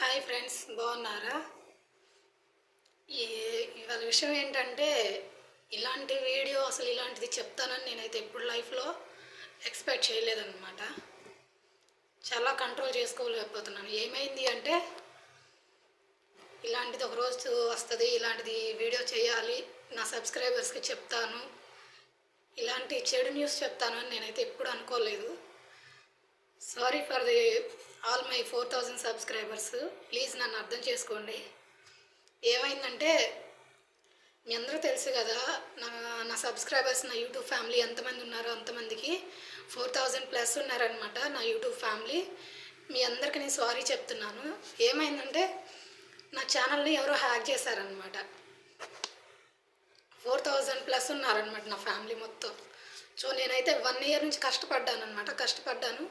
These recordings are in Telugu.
హాయ్ ఫ్రెండ్స్ బాగున్నారా? ఈ ఇవాళ విషయం ఏంటంటే ఇలాంటి వీడియో అసలు ఇలాంటిది చెప్తానని నేనైతే ఎప్పుడు లైఫ్లో ఎక్స్పెక్ట్ చేయలేదన్నమాట. చాలా కంట్రోల్ చేసుకోలేకపోతున్నాను. ఏమైంది అంటే ఇలాంటిది ఒకరోజు వస్తుంది ఇలాంటిది వీడియో చేయాలి నా సబ్స్క్రైబర్స్కి చెప్తాను ఇలాంటి చెడు న్యూస్ చెప్తాను అని నేనైతే ఎప్పుడు అనుకోలేదు. Sorry for the all my four thousand subscribers please నన్ను అర్థం చేసుకోండి. ఏమైందంటే మీ అందరూ తెలుసు కదా నా నా సబ్స్క్రైబర్స్ నా యూట్యూబ్ ఫ్యామిలీ ఎంతమంది ఉన్నారో అంతమందికి ఫోర్ థౌజండ్ ప్లస్ ఉన్నారనమాట నా యూట్యూబ్ ఫ్యామిలీ. మీ అందరికీ నేను సారీ చెప్తున్నాను. ఏమైందంటే నా ఛానల్ని ఎవరో హ్యాక్ చేశారనమాట ఫోర్ థౌజండ్ ప్లస్ ఉన్నారనమాట నా ఫ్యామిలీ మొత్తం. సో నేనైతే వన్ ఇయర్ నుంచి కష్టపడ్డాను అనమాట కష్టపడ్డాను.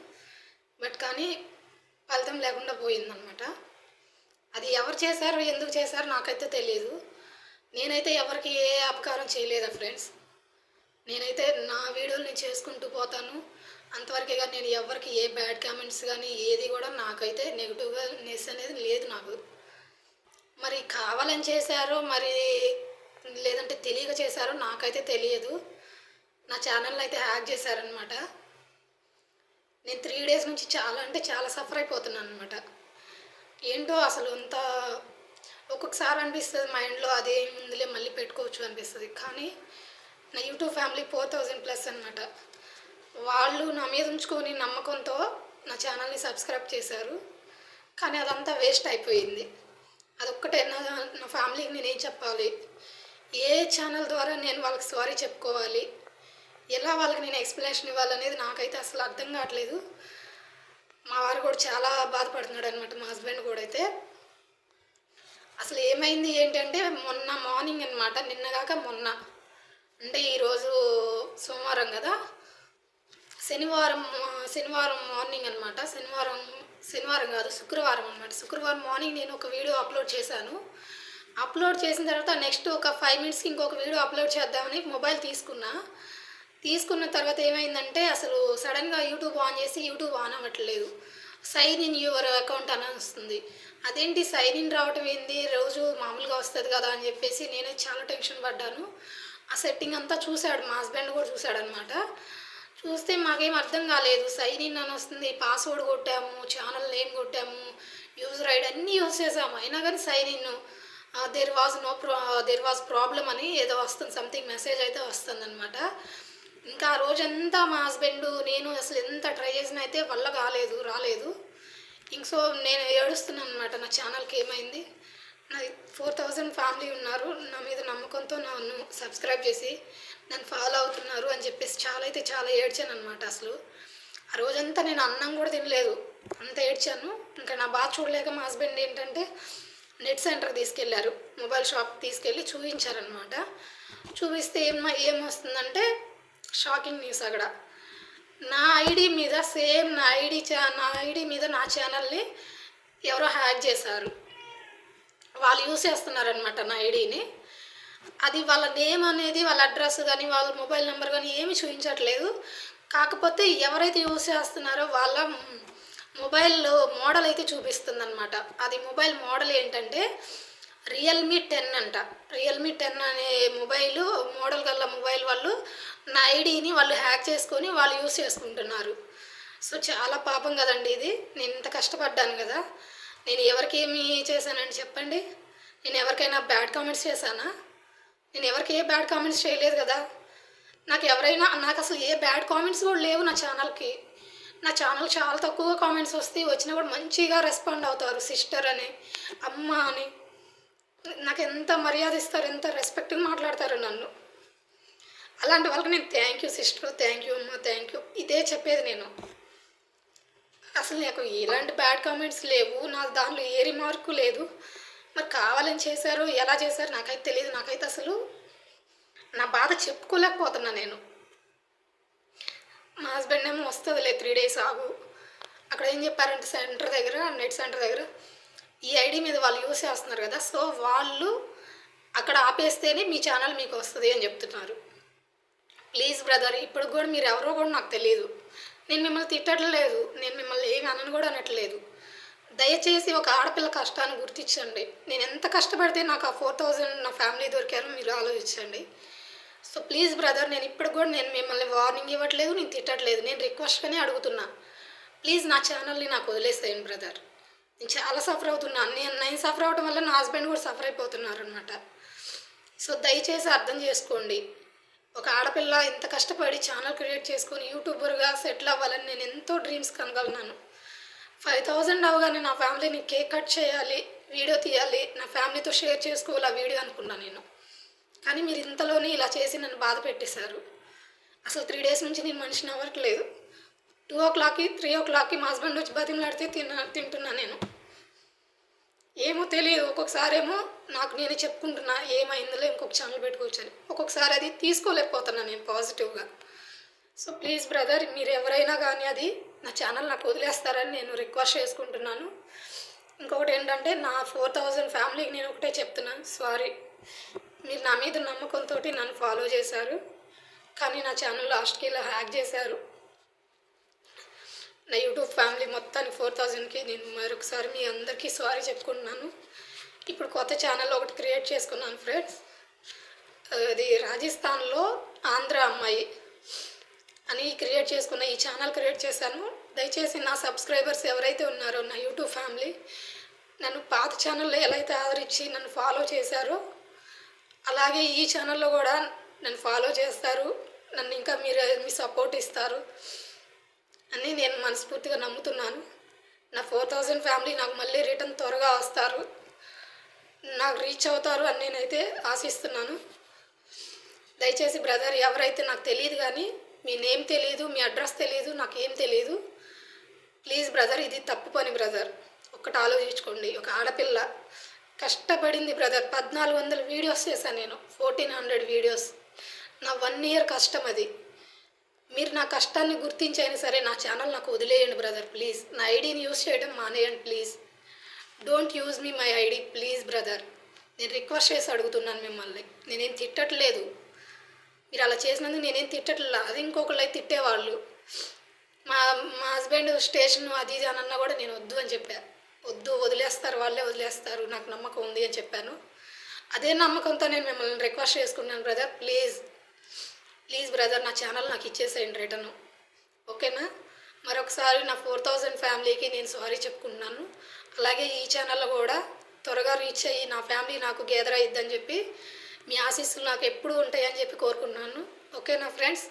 బట్ కానీ ఫలితం లేకుండా పోయిందనమాట అది ఎవరు చేశారు ఎందుకు చేశారు నాకైతే తెలియదు నేనైతే ఎవరికి ఏ అపకారం చేయలేదా ఫ్రెండ్స్. నేనైతే నా వీడియోలు నేను చేసుకుంటూ పోతాను. అంతవరకే కానీ నేను ఎవరికి ఏ బ్యాడ్ కామెంట్స్ కానీ ఏది కూడా నాకైతే నెగిటివ్గా నెస్ అనేది లేదు నాకు. మరి కావాలని చేశారో మరి లేదంటే తెలియక చేశారో నాకైతే తెలియదు. నా ఛానల్ అయితే హ్యాక్ చేశారనమాట నేను త్రీ డేస్ నుంచి చాలా అంటే చాలా సఫర్ అయిపోతున్నాను అనమాట ఏంటో అసలు అంత ఒక్కొక్కసారి అనిపిస్తుంది మైండ్లో అదే ముందులే మళ్ళీ పెట్టుకోవచ్చు అనిపిస్తుంది. కానీ నా YouTube family four thousand plus అనమాట వాళ్ళు నా మీద ఉంచుకొని నమ్మకంతో నా ఛానల్ని సబ్స్క్రైబ్ చేశారు. కానీ అదంతా వేస్ట్ అయిపోయింది. అదొక్కటే నా నా ఫ్యామిలీకి నేనేం చెప్పాలి? ఏ ఛానల్ ద్వారా నేను వాళ్ళకి సారీ చెప్పుకోవాలి? ఎలా వాళ్ళకి నేను ఎక్స్ప్లెనేషన్ ఇవ్వాలనేది నాకైతే అసలు అర్థం కావట్లేదు. మా వారు కూడా చాలా బాధపడుతున్నాడు అనమాట మా హస్బెండ్ కూడా అయితే. అసలు ఏమైంది ఏంటంటే మొన్న మార్నింగ్ అనమాట నిన్నగాక మొన్న అంటే ఈరోజు సోమవారం కదా శనివారం శనివారం మార్నింగ్ అనమాట శనివారం శనివారం కాదు శుక్రవారం అనమాట శుక్రవారం మార్నింగ్ నేను ఒక వీడియో అప్లోడ్ చేశాను. అప్లోడ్ చేసిన తర్వాత నెక్స్ట్ ఒక ఫైవ్ మినిట్స్కి ఇంకొక వీడియో అప్లోడ్ చేద్దామని మొబైల్ తీసుకున్నా. తీసుకున్న తర్వాత ఏమైందంటే అసలు సడన్గా యూట్యూబ్ ఆన్ చేసి యూట్యూబ్ ఆన్ అవ్వట్లేదు. సైన్ ఇన్ యువర్ అకౌంట్ అని వస్తుంది. అదేంటి సైన్ ఇన్ రావటం ఏంది? రోజు మామూలుగా వస్తుంది కదా అని చెప్పేసి నేనే చాలా టెన్షన్ పడ్డాను. ఆ సెట్టింగ్ అంతా చూశాడు మా హస్బెండ్ కూడా చూశాడు అనమాట చూస్తే మాకేం అర్థం కాలేదు. సైన్ ఇన్ అని వస్తుంది పాస్వర్డ్ కొట్టాము ఛానల్ నేమ్ కొట్టాము యూజర్ ఐడి అన్నీ యూజ్ చేసాము అయినా కానీ sign in there was no pro there was problem అని ఏదో వస్తుంది సంథింగ్ మెసేజ్ అయితే వస్తుంది అనమాట ఇంకా ఆ రోజంతా మా హస్బెండ్ నేను అసలు ఎంత ట్రై చేసినా అయితే వల్ల కాలేదు రాలేదు. ఇంక సో నేను ఏడుస్తున్నాను అనమాట నా ఛానల్కి ఏమైంది? నా ఫోర్ థౌజండ్ ఫ్యామిలీ ఉన్నారు నా మీద నమ్మకంతో నన్ను సబ్స్క్రైబ్ చేసి నన్ను ఫాలో అవుతున్నారు అని చెప్పేసి చాలా అయితే చాలా ఏడ్చాను అనమాట అసలు. ఆ రోజంతా నేను అన్నం కూడా తినలేదు అంత ఏడ్చాను. ఇంకా నా బాధ చూడలేక మా హస్బెండ్ ఏంటంటే నెట్ సెంటర్ తీసుకెళ్ళారు మొబైల్ షాప్ తీసుకెళ్ళి చూపించారనమాట చూపిస్తే ఏం ఏమొస్తుందంటే షాకింగ్ న్యూస్ అక్కడ. నా ఐడి మీద సేమ్ నా ఐడి చా నా ఐడి మీద నా ఛానల్ని ఎవరో హ్యాక్ చేశారు. వాళ్ళు యూస్ చేస్తున్నారనమాట నా ఐడిని. అది వాళ్ళ నేమ్ అనేది వాళ్ళ అడ్రస్ కానీ వాళ్ళ మొబైల్ నెంబర్ కానీ ఏమి చూపించట్లేదు. కాకపోతే ఎవరైతే యూస్ చేస్తున్నారో వాళ్ళ మొబైల్ మోడల్ అయితే చూపిస్తుంది అనమాట అది మొబైల్ మోడల్ ఏంటంటే రియల్మీ టెన్ అంట. రియల్మీ టెన్ అనే మొబైల్ మోడల్ గల మొబైల్ వాళ్ళు నా ఐడిని వాళ్ళు హ్యాక్ చేసుకొని వాళ్ళు యూస్ చేసుకుంటున్నారు. సో చాలా పాపం కదండి ఇది. నేను ఇంత కష్టపడ్డాను కదా. నేను ఎవరికి ఏమి చేశానని చెప్పండి? నేను ఎవరికైనా బ్యాడ్ కామెంట్స్ చేశానా? నేను ఎవరికి ఏ బ్యాడ్ కామెంట్స్ చేయలేదు కదా. నాకు ఎవరైనా నాకు అసలు ఏ బ్యాడ్ కామెంట్స్ కూడా లేవు నా ఛానల్కి నా ఛానల్ చాలా తక్కువ కామెంట్స్ వస్తాయి. వచ్చినా కూడా మంచిగా రెస్పాండ్ అవుతారు సిస్టర్ అని అమ్మ అని. నాకు ఎంత మర్యాద ఇస్తారు ఎంత రెస్పెక్ట్గా మాట్లాడతారు నన్ను. అలాంటి వాళ్ళకి నేను thank you sister thank you అమ్మ థ్యాంక్ యూ ఇదే చెప్పేది నేను. అసలు నాకు ఎలాంటి బ్యాడ్ కామెంట్స్ లేవు. నా దానిలో ఏ రిమార్కు లేదు. మరి కావాలని చేశారు ఎలా చేశారు నాకైతే తెలియదు. నాకైతే అసలు నా బాధ చెప్పుకోలేకపోతున్నా నేను. మా హస్బెండ్ ఏమో వస్తుందిలే త్రీ డేస్ ఆగు. అక్కడ ఏం చెప్పారంటే సెంటర్ దగ్గర నెట్ సెంటర్ దగ్గర ఈ ఐడి మీద వాళ్ళు యూస్ చేస్తున్నారు కదా. సో వాళ్ళు అక్కడ ఆపేస్తేనే మీ ఛానల్ మీకు వస్తుంది అని చెప్తున్నారు. ప్లీజ్ బ్రదర్ ఇప్పుడు కూడా మీరు ఎవరో కూడా నాకు తెలియదు నేను మిమ్మల్ని తిట్టట్లేదు. నేను మిమ్మల్ని ఏమి అనను కూడా అనట్లేదు. దయచేసి ఒక ఆడపిల్ల కష్టాన్ని గుర్తించండి. నేను ఎంత కష్టపడితే నాకు ఆ ఫోర్ థౌజండ్ నా ఫ్యామిలీ దొరికారో మీరు ఆలోచించండి. సో ప్లీజ్ బ్రదర్ నేను ఇప్పుడు కూడా నేను మిమ్మల్ని వార్నింగ్ ఇవ్వట్లేదు నేను తిట్టట్లేదు. నేను రిక్వెస్ట్గానే అడుగుతున్నా. ప్లీజ్ నా ఛానల్ని నాకు వదిలేసేయండి బ్రదర్. నేను చాలా సఫర్ అవుతున్నాను నేను నేను సఫర్ అవడం వల్ల నా హస్బెండ్ కూడా సఫర్ అయిపోతున్నారు అనమాట సో దయచేసి అర్థం చేసుకోండి. ఒక ఆడపిల్ల ఇంత కష్టపడి ఛానల్ క్రియేట్ చేసుకొని యూట్యూబర్గా సెటిల్ అవ్వాలని నేను ఎంతో డ్రీమ్స్ కనగలన్నాను ఫైవ్ థౌజండ్ అవగానే నా ఫ్యామిలీని కేక్ కట్ చేయాలి వీడియో తీయాలి నా ఫ్యామిలీతో షేర్ చేసుకోవాలి ఆ వీడియో అనుకున్నాను నేను. కానీ మీరు ఇంతలోనే ఇలా చేసి నన్ను బాధ పెట్టేశారు. అసలు త్రీ డేస్ నుంచి నేను మనిషిని అవ్వట్లేదు టూ ఓ క్లాక్కి త్రీ ఓ క్లాక్కి మా హస్బెండ్ వచ్చి బతిమలాడితే తిన్న తింటున్నా నేను. ఏమో తెలియదు ఒక్కొక్కసారి ఏమో నాకు నేనే చెప్పుకుంటున్నా ఏమైందిలే ఇంకొక ఛానల్ పెట్టుకోవచ్చని. ఒక్కొక్కసారి అది తీసుకోలేకపోతున్నా నేను పాజిటివ్గా సో ప్లీజ్ బ్రదర్ మీరు ఎవరైనా కానీ అది నా ఛానల్ నాకు వదిలేస్తారని నేను రిక్వెస్ట్ చేసుకుంటున్నాను. ఇంకొకటి ఏంటంటే నా ఫోర్ థౌజండ్ ఫ్యామిలీకి నేను ఒకటే చెప్తున్నాను సారీ మీరు నా మీద నమ్మకంతో నన్ను ఫాలో చేశారు. కానీ నా ఛానల్ లాస్ట్కి ఇలా హ్యాక్ చేశారు. నా యూట్యూబ్ ఫ్యామిలీ మొత్తానికి ఫోర్ థౌజండ్కి నేను మరొకసారి మీ అందరికీ సారీ చెప్పుకుంటున్నాను. ఇప్పుడు కొత్త ఛానల్ ఒకటి క్రియేట్ చేసుకున్నాను ఫ్రెండ్స్. అది రాజస్థాన్లో ఆంధ్ర అమ్మాయి అని క్రియేట్ చేసుకున్న ఈ ఛానల్ క్రియేట్ చేశాను. దయచేసి నా సబ్స్క్రైబర్స్ ఎవరైతే ఉన్నారో నా యూట్యూబ్ ఫ్యామిలీ నన్ను పాత ఛానల్లో ఎలా అయితే ఆదరించి నన్ను ఫాలో చేశారో అలాగే ఈ ఛానల్లో కూడా నన్ను ఫాలో చేస్తారు. నన్ను ఇంకా మీరు మీ సపోర్ట్ ఇస్తారు. అని నేను మనస్ఫూర్తిగా నమ్ముతున్నాను. నా ఫోర్ థౌజండ్ ఫ్యామిలీ నాకు మళ్ళీ రిటర్న్ త్వరగా వస్తారు. నాకు రీచ్ అవుతారు అని నేనైతే ఆశిస్తున్నాను. దయచేసి బ్రదర్ ఎవరైతే నాకు తెలియదు కానీ మీ నేమ్ తెలియదు మీ అడ్రస్ తెలియదు నాకు ఏం తెలియదు ప్లీజ్ బ్రదర్ ఇది తప్పు పని బ్రదర్. ఒక్కటి ఆలోచించుకోండి. ఒక ఆడపిల్ల. కష్టపడింది బ్రదర్. పద్నాలుగు వందల వీడియోస్ చేశాను నేను. Fourteen hundred videos. నా వన్ ఇయర్ కష్టం అది. మీరు నా కష్టాన్ని గుర్తించైనా సరే నా ఛానల్ నాకు వదిలేయండి బ్రదర్. ప్లీజ్. నా ఐడిని యూజ్ చేయడం మానేయండి ప్లీజ్. డోంట్ యూజ్ మీ మై ఐడి ప్లీజ్ బ్రదర్. నేను రిక్వెస్ట్ చేసి అడుగుతున్నాను మిమ్మల్ని. నేనేం తిట్టట్లేదు. మీరు అలా చేసినందుకు నేనేం తిట్టట్లేదు. అది ఇంకొకళ్ళు అయితే తిట్టేవాళ్ళు. మా మా హస్బెండ్ స్టేషన్ అది ఇది అని అన్నా కూడా నేను వద్దు అని చెప్పా. వద్దు వదిలేస్తారు వాళ్ళే వదిలేస్తారు. నాకు నమ్మకం ఉంది అని చెప్పాను. అదే నమ్మకంతో నేను మిమ్మల్ని రిక్వెస్ట్ చేసుకున్నాను బ్రదర్. ప్లీజ్. ప్లీజ్ బ్రదర్ నా ఛానల్ నాకు ఇచ్చేసేయండి రిటర్న్. ఓకేనా? మరొకసారి నా ఫోర్ థౌజండ్ ఫ్యామిలీకి నేను సారీ చెప్పుకుంటున్నాను. అలాగే ఈ ఛానల్లో కూడా త్వరగా రీచ్ అయ్యి నా ఫ్యామిలీ నాకు గేదర్ అయ్యిద్దని చెప్పి మీ ఆశీస్సులు నాకు ఎప్పుడు ఉంటాయని చెప్పి కోరుకున్నాను ఓకేనా ఫ్రెండ్స్?